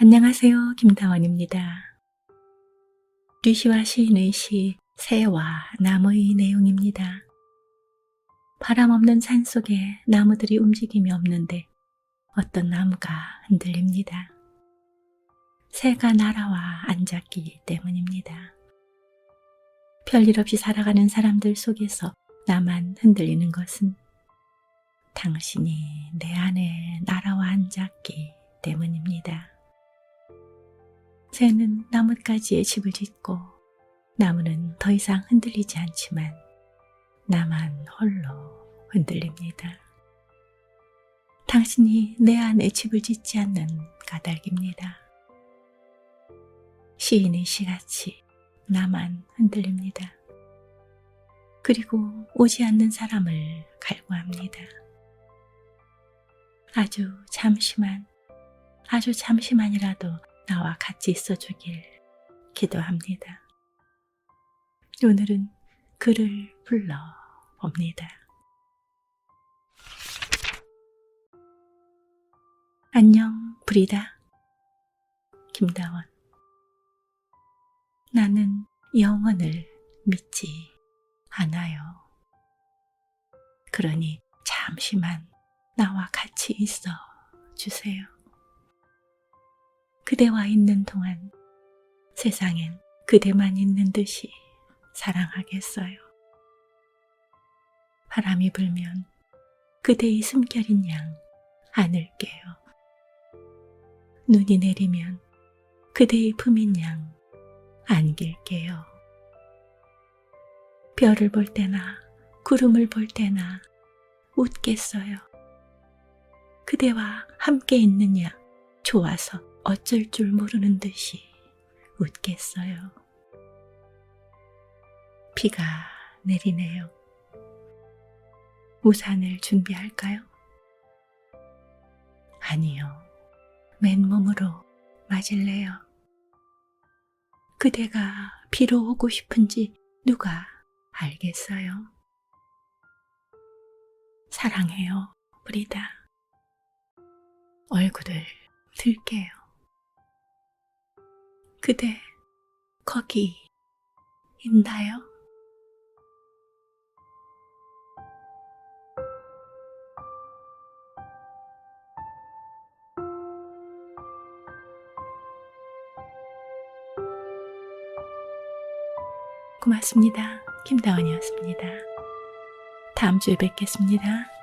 안녕하세요. 김다원입니다. 류시와 시인의 시 새와 나무의 내용입니다. 바람 없는 산 속에 나무들이 움직임이 없는데 어떤 나무가 흔들립니다. 새가 날아와 앉았기 때문입니다. 별일 없이 살아가는 사람들 속에서 나만 흔들리는 것은 당신이 내 안에 날아와 앉았기 때문입니다. 새는 나뭇가지에 집을 짓고 나무는 더 이상 흔들리지 않지만 나만 홀로 흔들립니다. 당신이 내 안에 집을 짓지 않는 까닭입니다. 시인의 시같이 나만 흔들립니다. 그리고 오지 않는 사람을 갈구합니다. 아주 잠시만, 아주 잠시만이라도 나와 같이 있어 주길 기도합니다. 오늘은 그를 불러 봅니다. 안녕, 브리다. 김다원. 나는 영혼을 믿지 않아요. 그러니 잠시만 나와 같이 있어 주세요. 그대와 있는 동안 세상엔 그대만 있는 듯이 사랑하겠어요. 바람이 불면 그대의 숨결인 양 안을게요. 눈이 내리면 그대의 품인 양 안길게요. 별을 볼 때나 구름을 볼 때나 웃겠어요. 그대와 함께 양 좋아서 어쩔 줄 모르는 듯이 웃겠어요. 비가 내리네요. 우산을 준비할까요? 아니요. 맨몸으로 맞을래요. 그대가 비로 오고 싶은지 누가 알겠어요? 사랑해요, 브리다. 얼굴을 들게요. 그대 거기 있나요? 고맙습니다. 김다원이었습니다. 다음 주에 뵙겠습니다.